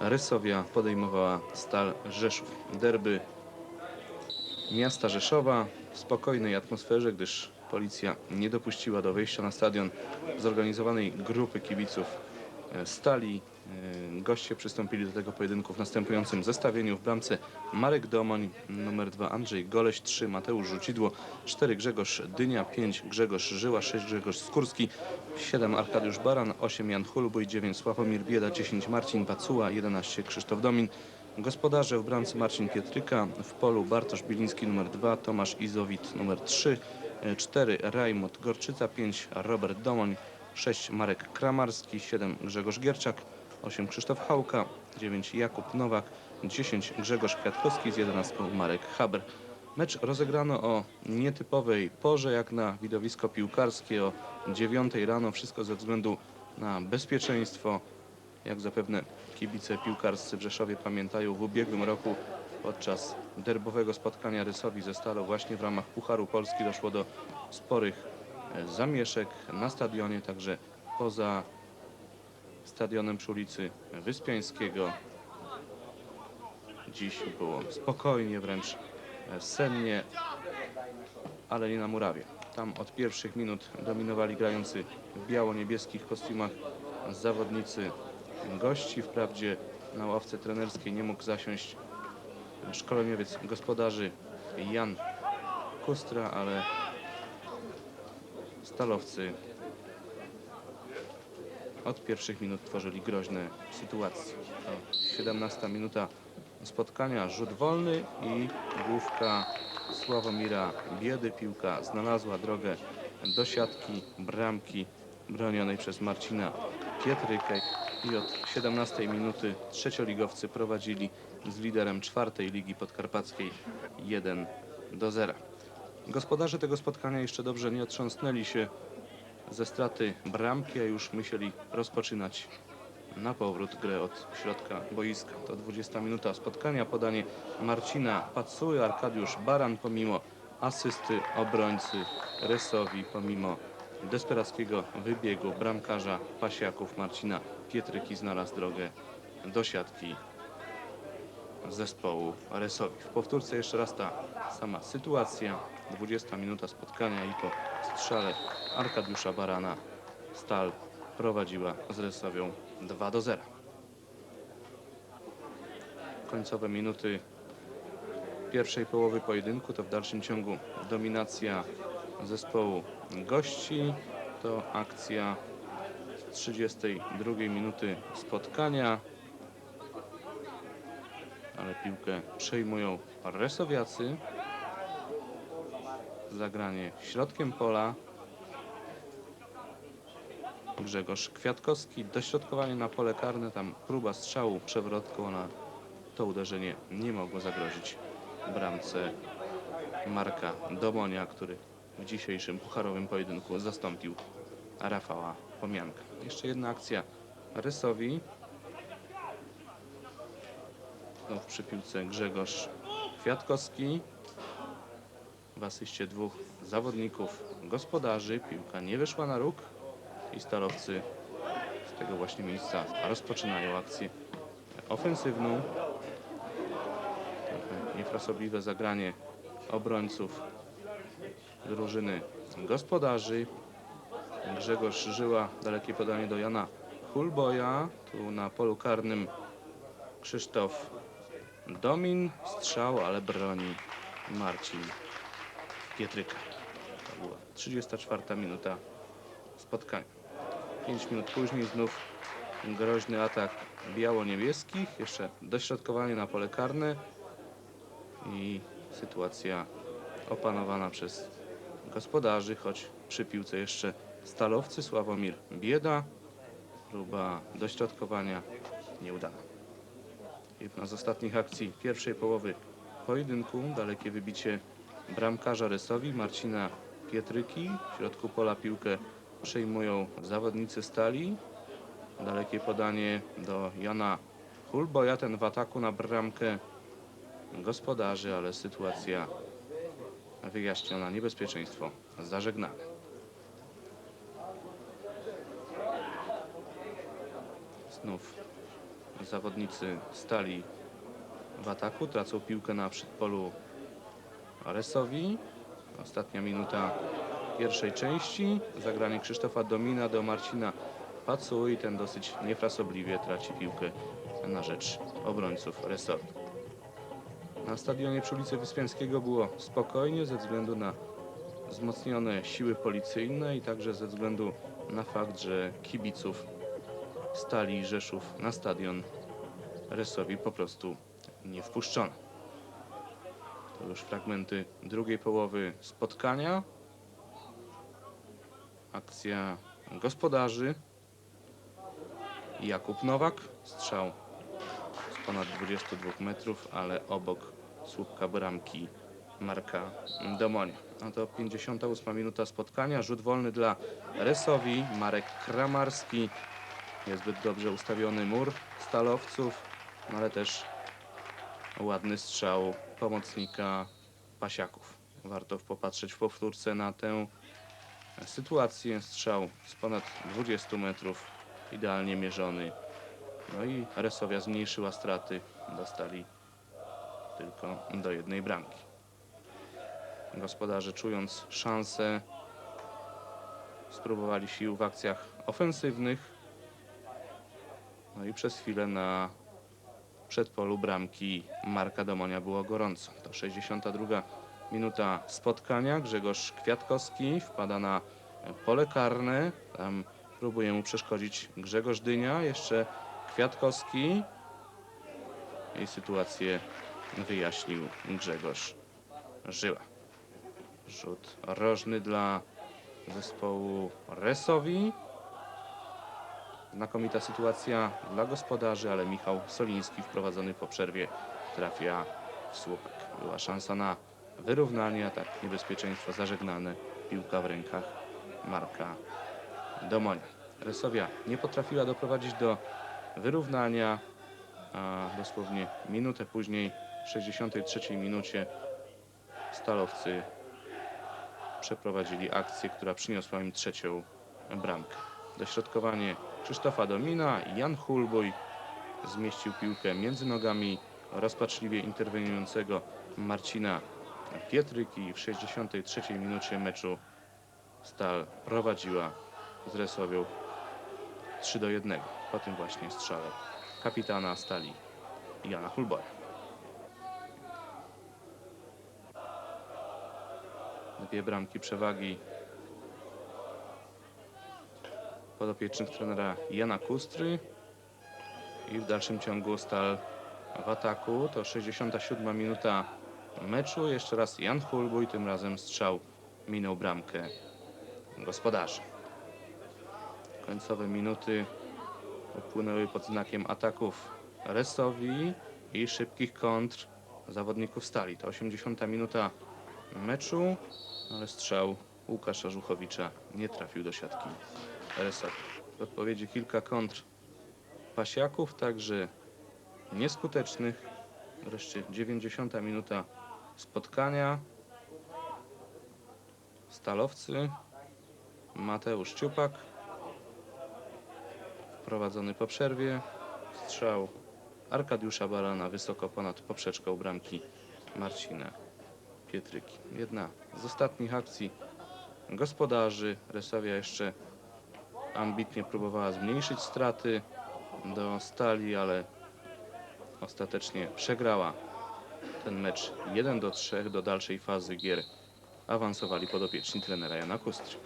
Rysowia podejmowała Stal Rzeszów. Derby miasta Rzeszowa w spokojnej atmosferze, gdyż policja nie dopuściła do wejścia na stadion zorganizowanej grupy kibiców e, Stali. E, Goście przystąpili do tego pojedynku w następującym zestawieniu w bramce Marek Domoń, numer 2 Andrzej Goleś, 3 Mateusz Rzucidło, 4 Grzegorz Dynia, 5 Grzegorz Żyła, 6 Grzegorz Skórski, 7 Arkadiusz Baran, 8 Jan Hulbój, 9 Sławomir Bieda, 10 Marcin Pacuła, 11 Krzysztof Domin. Gospodarze w bramce Marcin Pietryka, w polu Bartosz Biliński numer 2, Tomasz Izowit numer 3, 4 Rajmut Gorczyca, 5 Robert Domoń, 6 Marek Kramarski, 7 Grzegorz Gierczak, 8 Krzysztof Hałka, 9 Jakub Nowak, 10 Grzegorz Kwiatkowski z 11 Marek Haber. Mecz rozegrano o nietypowej porze, jak na widowisko piłkarskie, o 9 rano, wszystko ze względu na bezpieczeństwo. Jak zapewne kibice piłkarscy w Rzeszowie pamiętają, w ubiegłym roku podczas derbowego spotkania Rysowi ze Stalą właśnie w ramach Pucharu Polski doszło do sporych e, zamieszek na stadionie, także poza stadionem przy ulicy Wyspiańskiego. Dziś było spokojnie, wręcz sennie, ale nie na murawie. Tam od pierwszych minut dominowali grający w biało-niebieskich kostiumach zawodnicy gości. Wprawdzie na ławce trenerskiej nie mógł zasiąść szkoleniowiec gospodarzy Jan Kustra, ale stalowcy od pierwszych minut tworzyli groźne sytuacje. To 17 minuta spotkania, rzut wolny i główka Sławomira Biedy. Piłka znalazła drogę do siatki bramki bronionej przez Marcina Pietrykę i od 17 minuty trzecioligowcy prowadzili z liderem czwartej ligi podkarpackiej 1 do 0. Gospodarze tego spotkania jeszcze dobrze nie otrząsnęli się ze straty bramki, a już musieli rozpoczynać na powrót grę od środka boiska. To 20 minuta spotkania, podanie Marcina Pacuły, Arkadiusz Baran pomimo asysty obrońcy Rysowi, pomimo desperackiego wybiegu bramkarza Pasiaków Marcina Pietryki znalazł drogę do siatki zespołu Rysowi. W powtórce jeszcze raz ta sama sytuacja. 20 minuta spotkania i po strzale Arkadiusza Barana Stal prowadziła z Rysowią 2 do 0. Końcowe minuty pierwszej połowy pojedynku to w dalszym ciągu dominacja zespołu gości. To akcja z 32 minuty spotkania. Ale piłkę przejmują Resowiacy. Zagranie środkiem pola. Grzegorz Kwiatkowski, dośrodkowanie na pole karne, tam próba strzału przewrotką, na to uderzenie nie mogło zagrozić bramce Marka Domonia, który w dzisiejszym pucharowym pojedynku zastąpił Rafała Pomianka. Jeszcze jedna akcja Rysowi. Znów przy piłce Grzegorz Kwiatkowski. W asyście dwóch zawodników gospodarzy. Piłka nie wyszła na róg i stalowcy z tego właśnie miejsca rozpoczynają akcję ofensywną. Trochę niefrasobliwe zagranie obrońców drużyny gospodarzy. Grzegorz Żyła, dalekie podanie do Jana Hulboja. Tu na polu karnym Krzysztof Domin. Strzał, ale broni Marcin Pietryka. To była 34 minuta spotkania. 5 minut później znów groźny atak biało-niebieskich. Jeszcze dośrodkowanie na pole karne i sytuacja opanowana przez gospodarzy, choć przy piłce jeszcze stalowcy Sławomir Bieda. Próba dośrodkowania nieudana. Jedna z ostatnich akcji pierwszej połowy pojedynku. Dalekie wybicie bramkarza Rysowi, Marcina Pietryki. W środku pola piłkę przejmują zawodnicy stali. Dalekie podanie do Jana Hulboja. Ten w ataku na bramkę gospodarzy, ale sytuacja wyjaśniona, niebezpieczeństwo zażegnane. Znów zawodnicy stali w ataku. Tracą piłkę na przedpolu Resowi. Ostatnia minuta pierwszej części. Zagranie Krzysztofa Domina do Marcina Pacu i ten dosyć niefrasobliwie traci piłkę na rzecz obrońców Resowi. Na stadionie przy ulicy Wyspiańskiego było spokojnie ze względu na wzmocnione siły policyjne i także ze względu na fakt, że kibiców Stali Rzeszów na stadion Resowi po prostu nie wpuszczono. To już fragmenty drugiej połowy spotkania. Akcja gospodarzy. Jakub Nowak, strzał z ponad 22 metrów, ale obok słupka bramki Marka Domonia. No to 58 minuta spotkania. Rzut wolny dla Resowi. Marek Kramarski. Niezbyt dobrze ustawiony mur stalowców, no ale też ładny strzał pomocnika Pasiaków. Warto popatrzeć w powtórce na tę sytuację. Strzał z ponad 20 metrów, idealnie mierzony. No i Resowia zmniejszyła straty. Dostali tylko do jednej bramki. Gospodarze czując szansę spróbowali sił w akcjach ofensywnych. No i przez chwilę na przedpolu bramki Marka Domonia było gorąco. To 62 minuta spotkania. Grzegorz Kwiatkowski wpada na pole karne. Tam próbuje mu przeszkodzić Grzegorz Dynia. Jeszcze Kwiatkowski. I sytuację wyjaśnił Grzegorz Żyła. Rzut rożny dla zespołu Resowi. Znakomita sytuacja dla gospodarzy, ale Michał Soliński wprowadzony po przerwie trafia w słupek. Była szansa na wyrównanie, a tak niebezpieczeństwo zażegnane. Piłka w rękach Marka Domonia. Resowia nie potrafiła doprowadzić do wyrównania, a dosłownie minutę później, w 63 minucie, stalowcy przeprowadzili akcję, która przyniosła im trzecią bramkę. Dośrodkowanie Krzysztofa Domina i Jan Hulbój zmieścił piłkę między nogami rozpaczliwie interweniującego Marcina Pietryki. W 63 minucie meczu Stal prowadziła z Resowią 3 do 1 po tym właśnie strzale kapitana Stali Jana Hulboja. Dwie bramki przewagi podopiecznych trenera Jana Kustry i w dalszym ciągu Stal w ataku. To 67 minuta meczu. Jeszcze raz Jan Hulbuj, tym razem strzał minął bramkę gospodarzy. Końcowe minuty upłynęły pod znakiem ataków Resowi i szybkich kontr zawodników Stali. To 80 minuta meczu, ale strzał Łukasza Żuchowicza nie trafił do siatki Resowi. W odpowiedzi kilka kontr Pasiaków, także nieskutecznych. Wreszcie 90 minuta spotkania. Stalowcy. Mateusz Ciupak. Wprowadzony po przerwie. Strzał Arkadiusza Barana wysoko ponad poprzeczką bramki Marcina Pietryki. Jedna z ostatnich akcji gospodarzy. Resowia jeszcze ambitnie próbowała zmniejszyć straty do stali, ale ostatecznie przegrała ten mecz 1 do 3 do dalszej fazy gier awansowali podopieczni trenera Jana Kustry.